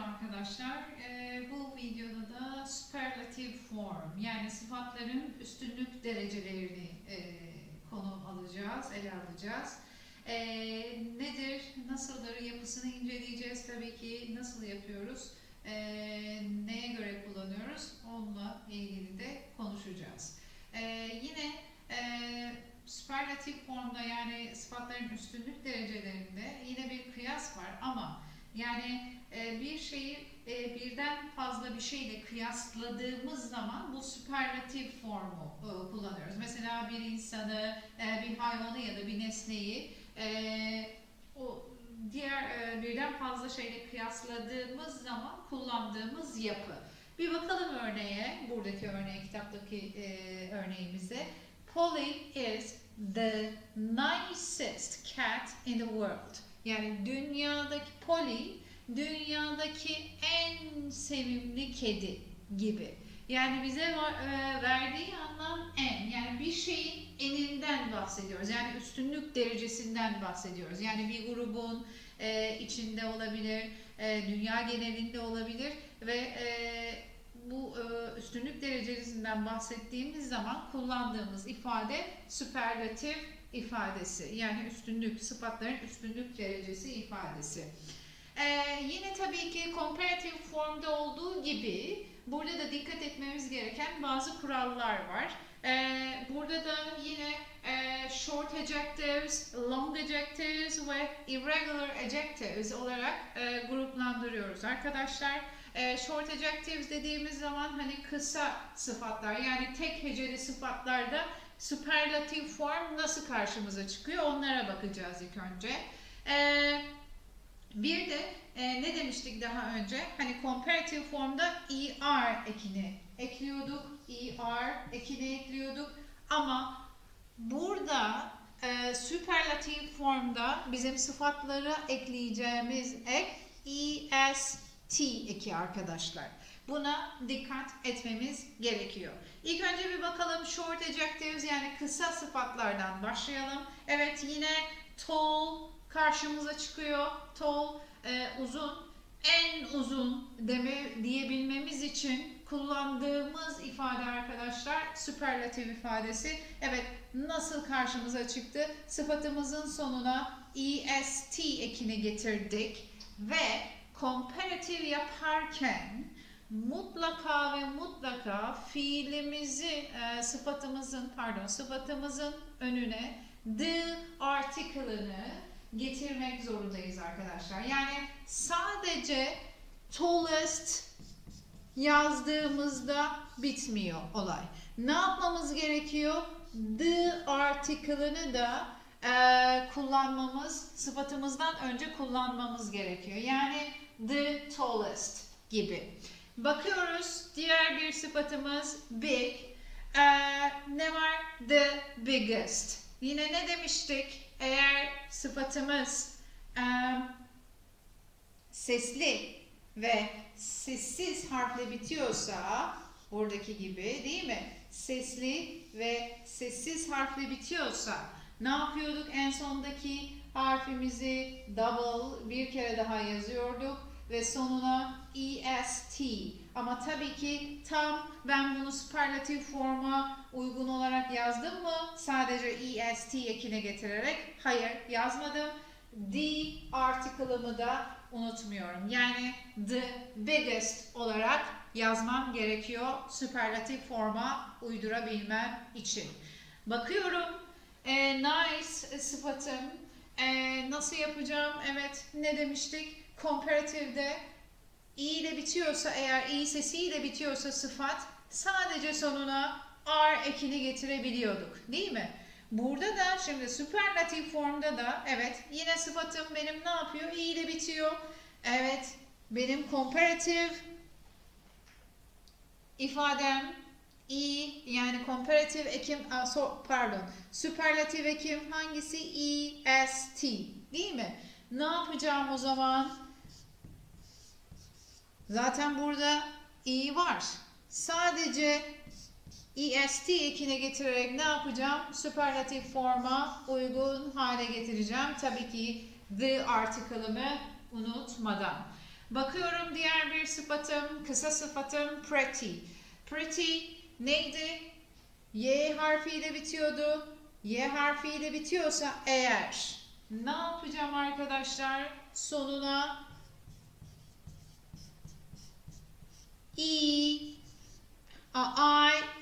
arkadaşlar. Ee, bu videoda da superlative form yani sıfatların üstünlük derecelerini e, konu alacağız, ele alacağız. Ee, nedir, nasıldır yapısını inceleyeceğiz tabii ki. Nasıl yapıyoruz, ee, neye göre kullanıyoruz onunla ilgili de konuşacağız. Ee, yine e, superlatif formda yani sıfatların üstünlük derecelerinde yine bir kıyas var ama yani e, bir şeyi e, birden fazla bir şeyle kıyasladığımız zaman bu süperlatif formu e, kullanıyoruz. Mesela bir insanı, e, bir hayvanı ya da bir nesneyi o diğer birden fazla şeyle kıyasladığımız zaman kullandığımız yapı. Bir bakalım örneğe, buradaki örneğe, kitaptaki örneğimize. Polly is the nicest cat in the world. Yani dünyadaki Polly, dünyadaki en sevimli kedi gibi. Yani bize e, verdiği anlam en. Yani bir şeyin eninden bahsediyoruz. Yani üstünlük derecesinden bahsediyoruz. Yani bir grubun e, içinde olabilir, e, dünya genelinde olabilir ve bu üstünlük derecesinden bahsettiğimiz zaman kullandığımız ifade süperlatif ifadesi. Yani üstünlük, sıfatların üstünlük derecesi ifadesi. Ee, yine tabii ki comparative formda olduğu gibi burada da dikkat etmemiz gereken bazı kurallar var. Ee, burada da yine e, short adjectives, long adjectives ve irregular adjectives olarak e, gruplandırıyoruz arkadaşlar. E, short adjectives dediğimiz zaman hani kısa sıfatlar yani tek heceli sıfatlarda superlatif form nasıl karşımıza çıkıyor onlara bakacağız ilk önce. Ee, bir de e, ne demiştik daha önce? Hani comparative formda er ekini ekliyorduk. er ekini ekliyorduk. Ama burada e, superlatif formda bizim sıfatlara ekleyeceğimiz ek est eki arkadaşlar. Buna dikkat etmemiz gerekiyor. İlk önce bir bakalım short adjectives yani kısa sıfatlardan başlayalım. Evet yine tall karşımıza çıkıyor. Tall e, uzun, en uzun deme diyebilmemiz için kullandığımız ifade arkadaşlar süperlatif ifadesi. Evet nasıl karşımıza çıktı? Sıfatımızın sonuna est ekini getirdik ve comparative yaparken mutlaka ve mutlaka fiilimizi e, sıfatımızın pardon sıfatımızın önüne the article'ını getirmek zorundayız arkadaşlar. Yani sadece tallest yazdığımızda bitmiyor olay. Ne yapmamız gerekiyor? The article'ını da e, kullanmamız, sıfatımızdan önce kullanmamız gerekiyor. Yani the tallest gibi. Bakıyoruz diğer bir sıfatımız big. E, ne var? The biggest. Yine ne demiştik? Eğer sıfatımız e, sesli ve sessiz harfle bitiyorsa buradaki gibi değil mi? Sesli ve sessiz harfle bitiyorsa ne yapıyorduk? En sondaki harfimizi double bir kere daha yazıyorduk ve sonuna est ama tabii ki tam ben bunu superlatif forma uygun olarak yazdım mı? Sadece est ekine getirerek hayır yazmadım. The article'ımı da unutmuyorum. Yani the biggest olarak yazmam gerekiyor süperlatif forma uydurabilmem için. Bakıyorum e, nice sıfatım e, nasıl yapacağım? Evet ne demiştik? Comparative'de i ile bitiyorsa eğer i sesiyle bitiyorsa sıfat sadece sonuna r ekini getirebiliyorduk değil mi? Burada da şimdi süperlatif formda da evet yine sıfatım benim ne yapıyor? i ile bitiyor. Evet benim comparative ifadem i yani comparative ekim pardon süperlatif ekim hangisi? est değil mi? Ne yapacağım o zaman? Zaten burada i var. Sadece est ekine getirerek ne yapacağım? Süperlatif forma uygun hale getireceğim. Tabii ki the article'ımı unutmadan. Bakıyorum diğer bir sıfatım, kısa sıfatım pretty. Pretty neydi? Y harfiyle bitiyordu. Y harfiyle bitiyorsa eğer ne yapacağım arkadaşlar? Sonuna E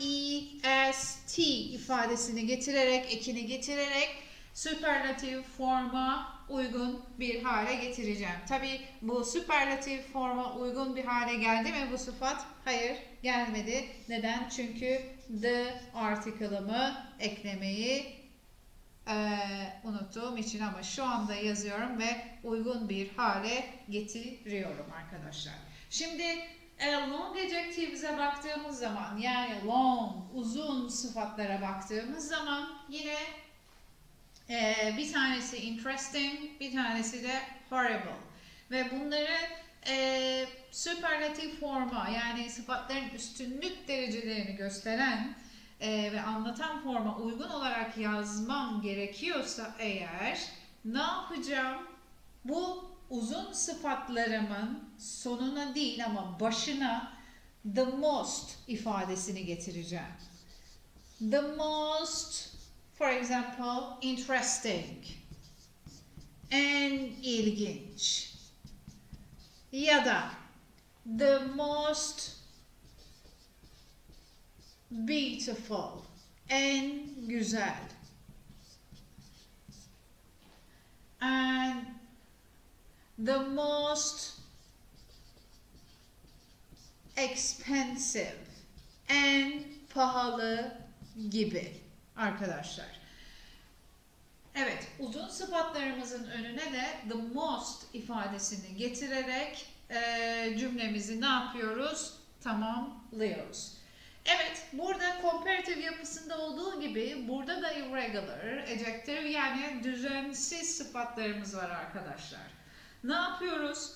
I, E, S, T ifadesini getirerek, ekini getirerek süperlatif forma uygun bir hale getireceğim. Tabi bu süperlatif forma uygun bir hale geldi mi bu sıfat? Hayır gelmedi. Neden? Çünkü the article'ımı eklemeyi eee, unuttuğum için ama şu anda yazıyorum ve uygun bir hale getiriyorum arkadaşlar. Şimdi e, long adjectives'e baktığımız zaman yani long, uzun sıfatlara baktığımız zaman yine e, bir tanesi interesting, bir tanesi de horrible. Ve bunları e, süperlatif forma yani sıfatların üstünlük derecelerini gösteren e, ve anlatan forma uygun olarak yazmam gerekiyorsa eğer ne yapacağım? Bu uzun sıfatlarımın sonuna değil ama başına the most ifadesini getireceğim. The most, for example, interesting. En ilginç. Ya da the most beautiful. En güzel. The most expensive. En pahalı gibi arkadaşlar. Evet, uzun sıfatlarımızın önüne de the most ifadesini getirerek eee, cümlemizi ne yapıyoruz? Tamamlıyoruz. Evet, burada comparative yapısında olduğu gibi burada da irregular, adjective yani düzensiz sıfatlarımız var arkadaşlar. Ne yapıyoruz?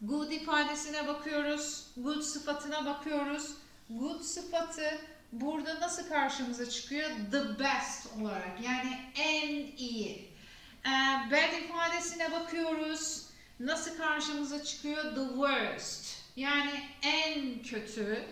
Good ifadesine bakıyoruz. Good sıfatına bakıyoruz. Good sıfatı burada nasıl karşımıza çıkıyor? The best olarak yani en iyi. Ee, bad ifadesine bakıyoruz. Nasıl karşımıza çıkıyor? The worst. Yani en kötü.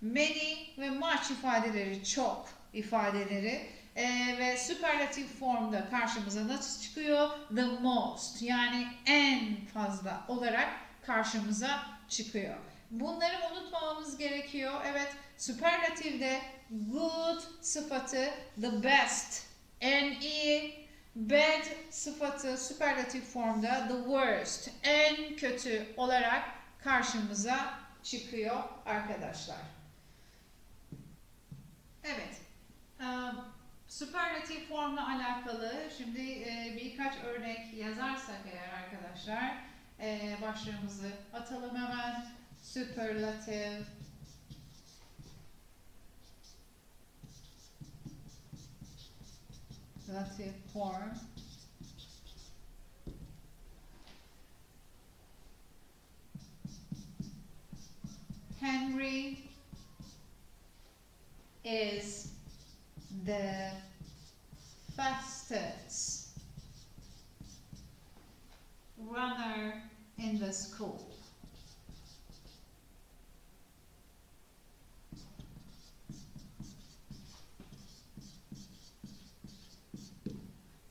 Many ve much ifadeleri çok ifadeleri ee, ve süperlatif formda karşımıza nasıl çıkıyor? The most yani en fazla olarak karşımıza çıkıyor. Bunları unutmamamız gerekiyor. Evet, süperlatifde good sıfatı the best, en iyi, bad sıfatı süperlatif formda the worst, en kötü olarak karşımıza çıkıyor arkadaşlar. Evet. Eee, Süperlatif formla alakalı. Şimdi e, birkaç örnek yazarsak eğer arkadaşlar e, başlığımızı atalım hemen. Superlative Relative form. Henry is the fastest runner in the school.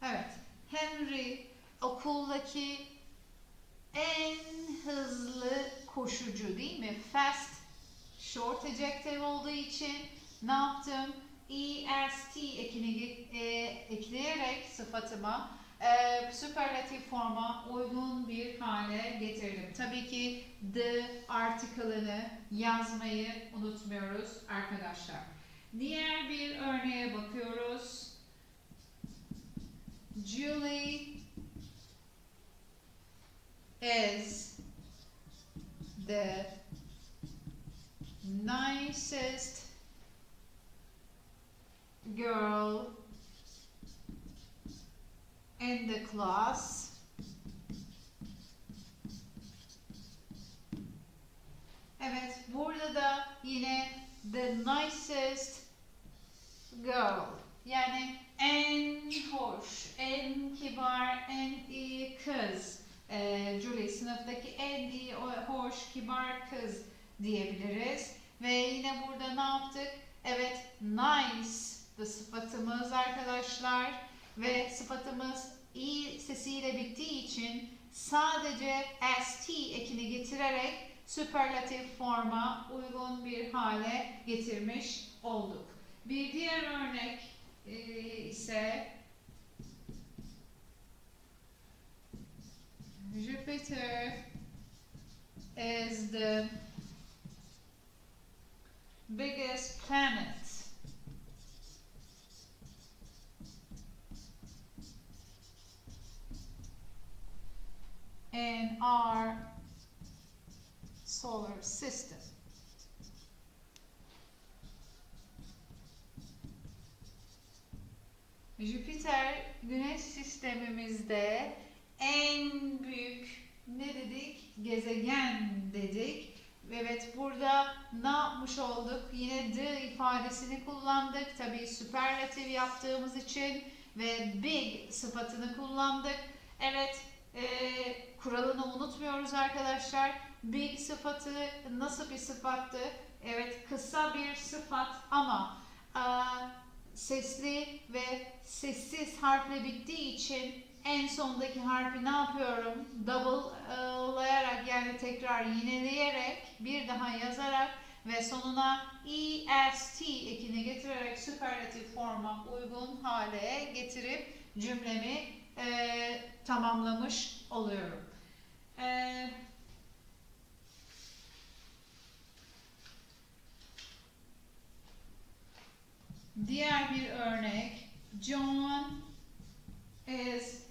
Evet, Henry okuldaki en hızlı koşucu değil mi? Fast, short adjective olduğu için ne yaptım? Est ekini e, ekleyerek sıfatıma e, süperlatif forma uygun bir hale getirdim. Tabii ki the article'ını yazmayı unutmuyoruz arkadaşlar. Diğer bir örneğe bakıyoruz. Julie is the nicest girl in the class. Evet, burada da yine the nicest girl. Yani en hoş, en kibar, en iyi kız Ee, Julie sınıftaki en iyi, hoş, kibar kız diyebiliriz. Ve yine burada ne yaptık? Evet, nice the sıfatımız arkadaşlar. Ve sıfatımız i sesiyle bittiği için sadece st ekini getirerek süperlatif forma uygun bir hale getirmiş olduk. Bir diğer örnek e, ise Jupiter is the biggest planet. İn our solar system. Jüpiter güneş sistemimizde en büyük ne dedik? Gezegen dedik. Evet burada ne yapmış olduk? Yine the ifadesini kullandık. Tabii süperlatif yaptığımız için ve big sıfatını kullandık. Evet e, kuralını unutmuyoruz arkadaşlar. Big sıfatı nasıl bir sıfattı? Evet kısa bir sıfat ama e, sesli ve sessiz harfle bittiği için en sondaki harfi ne yapıyorum? Double'layarak yani tekrar yineleyerek bir daha yazarak ve sonuna est ekini getirerek süperlatif forma uygun hale getirip cümlemi e, tamamlamış oluyorum. E, diğer bir örnek John is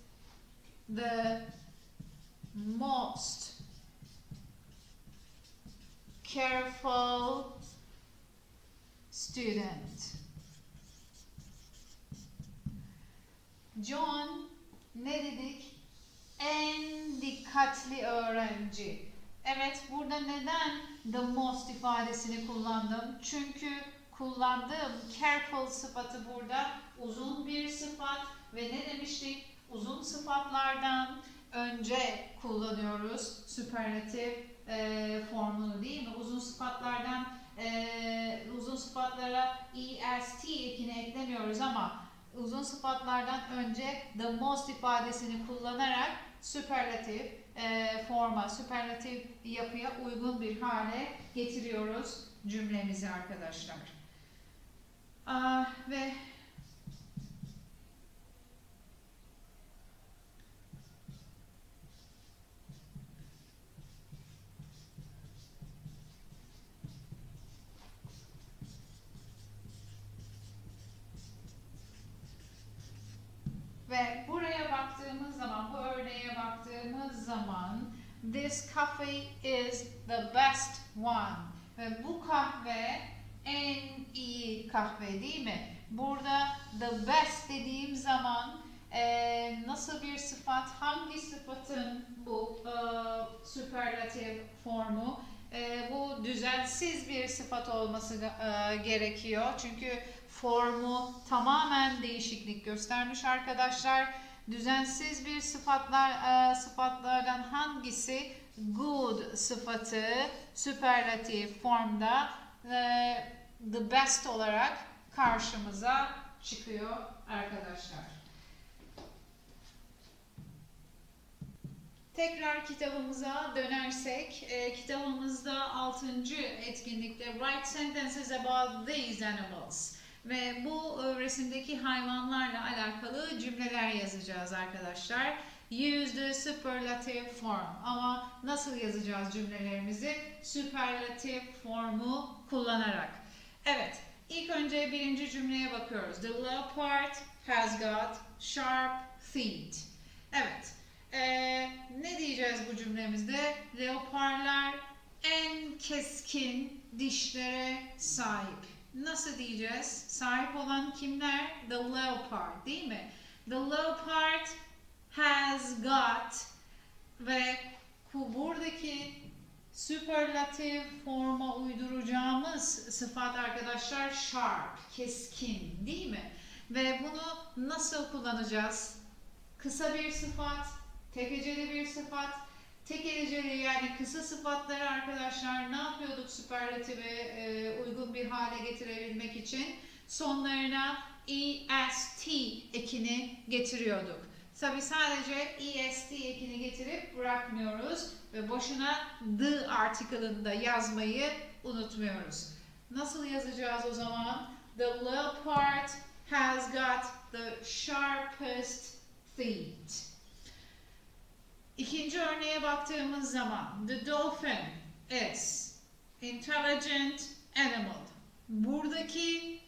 the most careful student. John ne dedik? En dikkatli öğrenci. Evet burada neden the most ifadesini kullandım? Çünkü kullandığım careful sıfatı burada uzun bir sıfat ve ne demiştik? Uzun sıfatlardan önce kullanıyoruz süperlatif e, formunu değil mi? Uzun sıfatlardan e, uzun sıfatlara est ekini eklemiyoruz ama uzun sıfatlardan önce the most ifadesini kullanarak süperlatif e, forma, süperlatif yapıya uygun bir hale getiriyoruz cümlemizi arkadaşlar. Aa, ve Buraya baktığımız zaman, bu örneğe baktığımız zaman This coffee is the best one. Ve bu kahve en iyi kahve değil mi? Burada the best dediğim zaman e, nasıl bir sıfat, hangi sıfatın bu e, süperlatif formu? E, bu düzensiz bir sıfat olması e, gerekiyor. Çünkü formu tamamen değişiklik göstermiş arkadaşlar. Düzensiz bir sıfatlar e, sıfatlardan hangisi good sıfatı süperlatif formda e, the best olarak karşımıza çıkıyor arkadaşlar. Tekrar kitabımıza dönersek, e, kitabımızda 6. etkinlikte Write sentences about these animals. Ve bu e, resimdeki hayvanlarla alakalı cümleler yazacağız arkadaşlar. Use the superlative form. Ama nasıl yazacağız cümlelerimizi? Superlative formu kullanarak. Evet, ilk önce birinci cümleye bakıyoruz. The leopard has got sharp teeth. Evet, ee, ne diyeceğiz bu cümlemizde? Leoparlar en keskin dişlere sahip. Nasıl diyeceğiz? Sahip olan kimler? The leopard değil mi? The leopard has got ve bu buradaki süperlatif forma uyduracağımız sıfat arkadaşlar sharp, keskin değil mi? Ve bunu nasıl kullanacağız? Kısa bir sıfat tek heceli bir sıfat. Tek heceli yani kısa sıfatları arkadaşlar ne yapıyorduk süperlatife e, uygun bir hale getirebilmek için? Sonlarına est ekini getiriyorduk. Tabi sadece est ekini getirip bırakmıyoruz ve boşuna the article'ında yazmayı unutmuyoruz. Nasıl yazacağız o zaman? The leopard has got the sharpest teeth. İkinci örneğe baktığımız zaman the dolphin is intelligent animal. Buradaki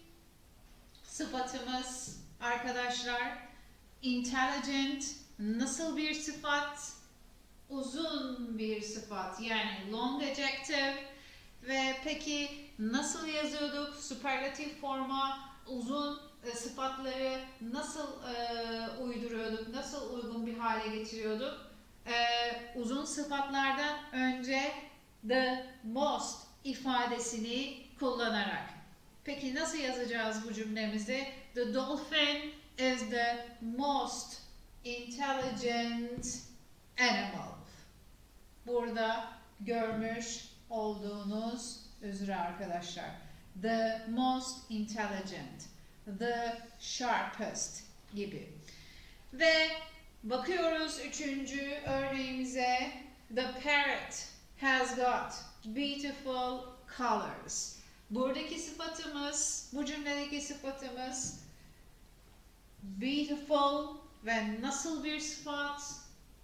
sıfatımız arkadaşlar intelligent nasıl bir sıfat? Uzun bir sıfat yani long adjective ve peki nasıl yazıyorduk? Süperlatif forma uzun e, sıfatları nasıl e, uyduruyorduk? Nasıl uygun bir hale getiriyorduk? E, uzun sıfatlardan önce the most ifadesini kullanarak. Peki nasıl yazacağız bu cümlemizi? The dolphin is the most intelligent animal. Burada görmüş olduğunuz üzere arkadaşlar. The most intelligent, the sharpest gibi. Ve bakıyoruz üçüncü örneğimize. The parrot has got beautiful colors. Buradaki sıfatımız, bu cümledeki sıfatımız beautiful ve nasıl bir sıfat?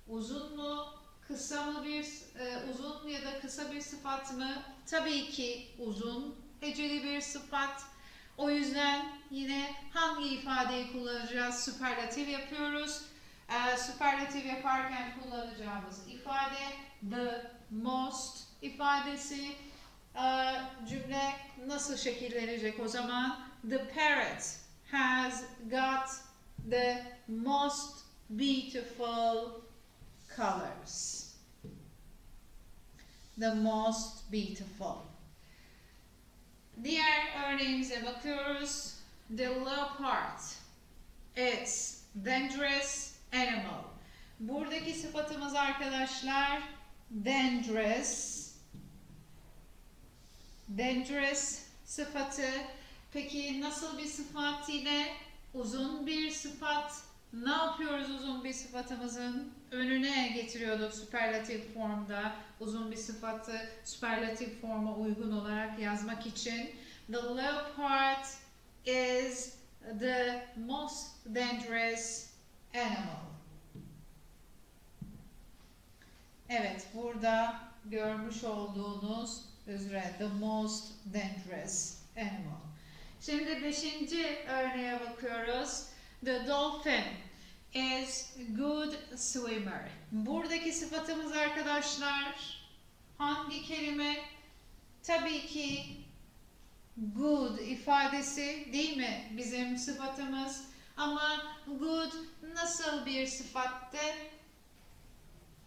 Uzun mu? Kısa mı bir e, uzun ya da kısa bir sıfat mı? Tabii ki uzun, heceli bir sıfat. O yüzden yine hangi ifadeyi kullanacağız? Süperlatif yapıyoruz. E, süperlatif yaparken kullanacağımız ifade the most ifadesi. E, cümle nasıl şekillenecek o zaman? The parrot has got the most beautiful colors. The most beautiful. Diğer örneğimize bakıyoruz. The leopard. It's dangerous animal. Buradaki sıfatımız arkadaşlar dangerous. Dangerous sıfatı. Peki nasıl bir sıfat yine? Uzun bir sıfat. Ne yapıyoruz uzun bir sıfatımızın önüne getiriyorduk süperlatif formda. Uzun bir sıfatı süperlatif forma uygun olarak yazmak için. The leopard is the most dangerous animal. Evet, burada görmüş olduğunuz üzere the most dangerous animal. Şimdi beşinci örneğe bakıyoruz. The dolphin is good swimmer. Buradaki sıfatımız arkadaşlar hangi kelime? Tabii ki good ifadesi değil mi bizim sıfatımız? Ama good nasıl bir sıfattı?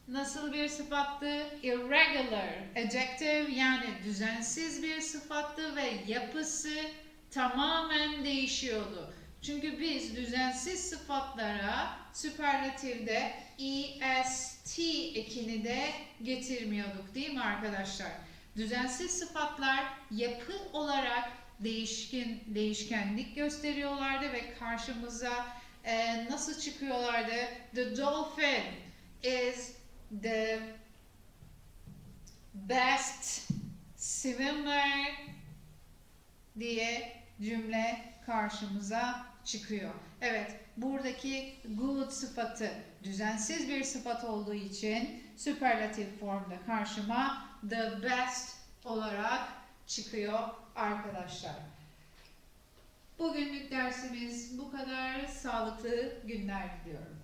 Nasıl bir sıfattı? Irregular adjective yani düzensiz bir sıfattı ve yapısı tamamen değişiyordu. Çünkü biz düzensiz sıfatlara süperlatifde est ekini de getirmiyorduk değil mi arkadaşlar? Düzensiz sıfatlar yapı olarak değişkin değişkenlik gösteriyorlardı ve karşımıza e, nasıl çıkıyorlardı? The dolphin is the best swimmer diye cümle karşımıza çıkıyor. Evet, buradaki good sıfatı düzensiz bir sıfat olduğu için süperlatif formda karşıma the best olarak çıkıyor arkadaşlar. Bugünlük dersimiz bu kadar. Sağlıklı günler diliyorum.